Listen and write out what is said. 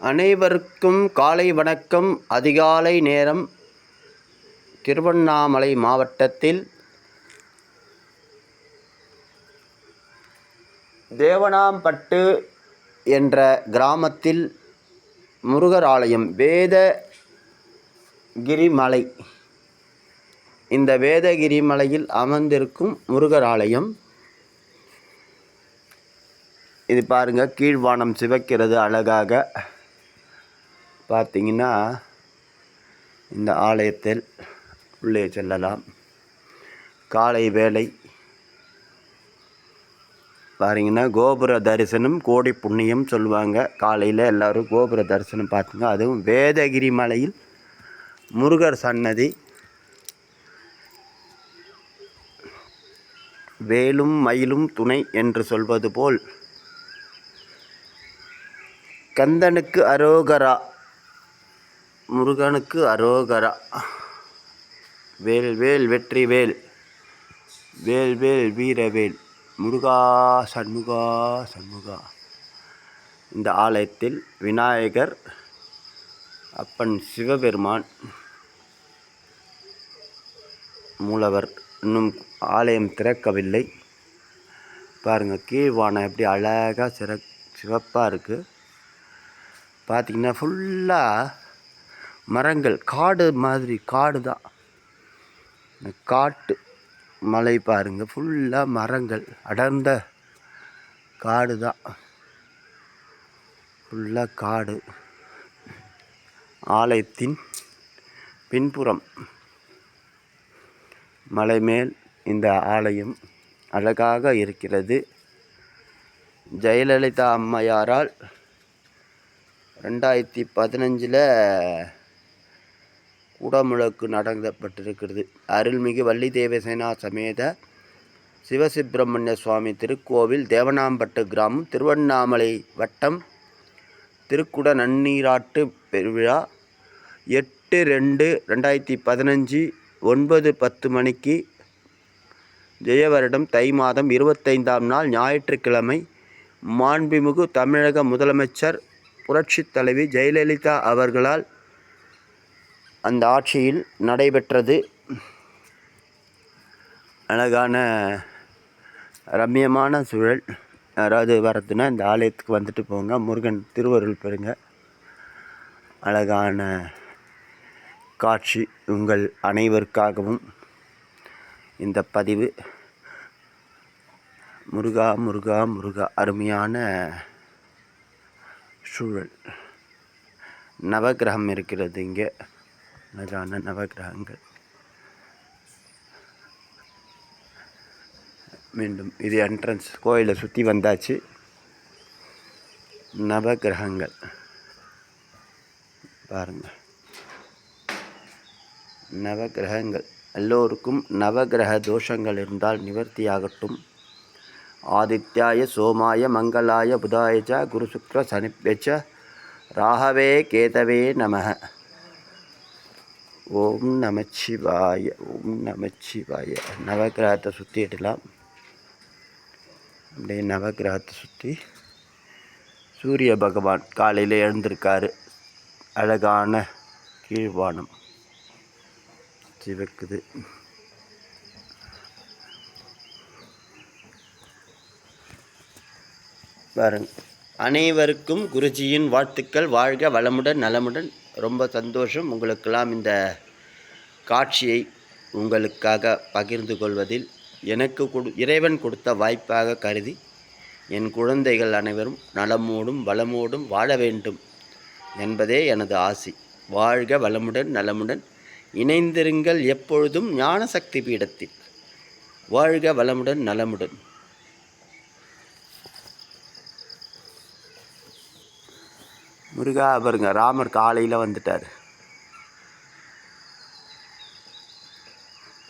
அனைவருக்கும் காலை வணக்கம். அதிகாலை நேரம் திருவண்ணாமலை மாவட்டத்தில் தேவனாம்பட்டு என்ற கிராமத்தில் முருகர் ஆலயம் வேத கிரிமலை இந்த வேதகிரி மலையில் அமர்ந்திருக்கும் முருகர் ஆலயம் இது பாருங்கள் கீழ்வானம் சிவக்கிறது அழகாக. பார்த்தீங்கன்னா இந்த ஆலயத்தில் உள்ளே செல்லலாம். காலை வேலை பாருங்கன்னா கோபுர தரிசனம் கோடி புண்ணியம் சொல்லுவாங்க. காலையில் எல்லோரும் கோபுர தரிசனம் பார்த்துங்க. அதுவும் வேதகிரி மலையில் முருகர் சன்னதி. வேலும் மயிலும் துணை என்று சொல்வது போல் கந்தனுக்கு அரோகரா முருகனுக்கு அரோகரா. வேல் வேல் வெற்றி வேல். வேல் வேல் வீரவேல் முருகா சண்முகா சண்முகா. இந்த ஆலயத்தில் விநாயகர் அப்பன் சிவபெருமான் மூலவர் இன்னும் ஆலயம் திறக்கவில்லை. பாருங்கள் கீழ்வானம் எப்படி அழகாக சிற சிவப்பாக இருக்குது பார்த்திங்கன்னா ஃபுல்லாக மரங்கள் காடு மாதிரி காடு தான். காட்டு மலை பாருங்கள் ஃபுல்லாக மரங்கள் அடர்ந்த காடு தான். ஃபுல்லாக காடு. ஆலயத்தின் பின்புறம். மலை மேல் இந்த ஆலயம் அழகாக இருக்கிறது. ஜெயலலிதா அம்மையாரால் ரெண்டாயிரத்தி பதினஞ்சில் உடமுழக்கு நடத்தப்பட்டிருக்கிறது அருள்மிகு வள்ளி தேவசேனா சமேத சிவசுப்பிரமணிய சுவாமி திருக்கோவில் தேவனாம்பட்டு கிராமம் திருவண்ணாமலை வட்டம் திருக்குட நன்னீராட்டு பெருவிழா எட்டு ரெண்டு ரெண்டாயிரத்தி பதினஞ்சு ஒன்பது பத்து மணிக்கு ஜெயவரிடம் தை மாதம் இருபத்தைந்தாம் நாள் ஞாயிற்றுக்கிழமை மாண்புமிகு தமிழக முதலமைச்சர் புரட்சித் தலைவி ஜெயலலிதா அவர்களால் அந்த ஆட்சியில் நடைபெற்றது. அழகான ரம்யமான சூழல். யாராவது வரதுன்னா இந்த ஆலயத்துக்கு வந்துட்டு போங்க. முருகன் திருவருள் பெறுங்க. அழகான காட்சி உங்கள் அனைவருக்காகவும். இந்த பதிவு. முருகா முருகா முருகா. அருமையான சூழல். நவகிரகம் இருக்கிறது இங்கே. அழகான நவகிரகங்கள் மீண்டும் இது என்ட்ரன்ஸ் கோயிலை சுற்றி வந்தாச்சு. நவகிரகங்கள். பாருங்கள் நவகிரகங்கள். எல்லோருக்கும் நவகிரக தோஷங்கள் இருந்தால் நிவர்த்தியாகட்டும். ஆதித்யாய சோமாய மங்களாய புதாயச்ச ச குரு சுக்ர சனிப்பெச்ச ராகவே கேதவே நமக. ஓம் நமச்சிவாய ஓம் நமச்சிவாய. நவகிரகத்தை சுற்றிடலாம் அப்படியே நவகிரகத்தை சுற்றி சூரிய பகவான் காலையில் எழுந்திருக்காரு. அழகான கீழ்வானம் சிவக்குது. பாருங்க. அனைவருக்கும் குருஜியின் வாழ்த்துக்கள். வாழ்க வளமுடன் நலமுடன். ரொம்ப சந்தோஷம். உங்களுக்கெல்லாம் இந்த காட்சியை உங்களுக்காக பகிர்ந்து கொள்வதில் எனக்கு கொடு இறைவன் கொடுத்த வாய்ப்பாக கருதி என் குழந்தைகள் அனைவரும் நலமோடும் வளமோடும் வாழ வேண்டும் என்பதே எனது ஆசை. வாழ்க வளமுடன் நலமுடன் இணைந்திருங்கள் எப்பொழுதும் ஞானசக்தி பீடத்தில். வாழ்க வளமுடன் நலமுடன். முருகா பாருங்க ராமர் காலையில் வந்துட்டார்.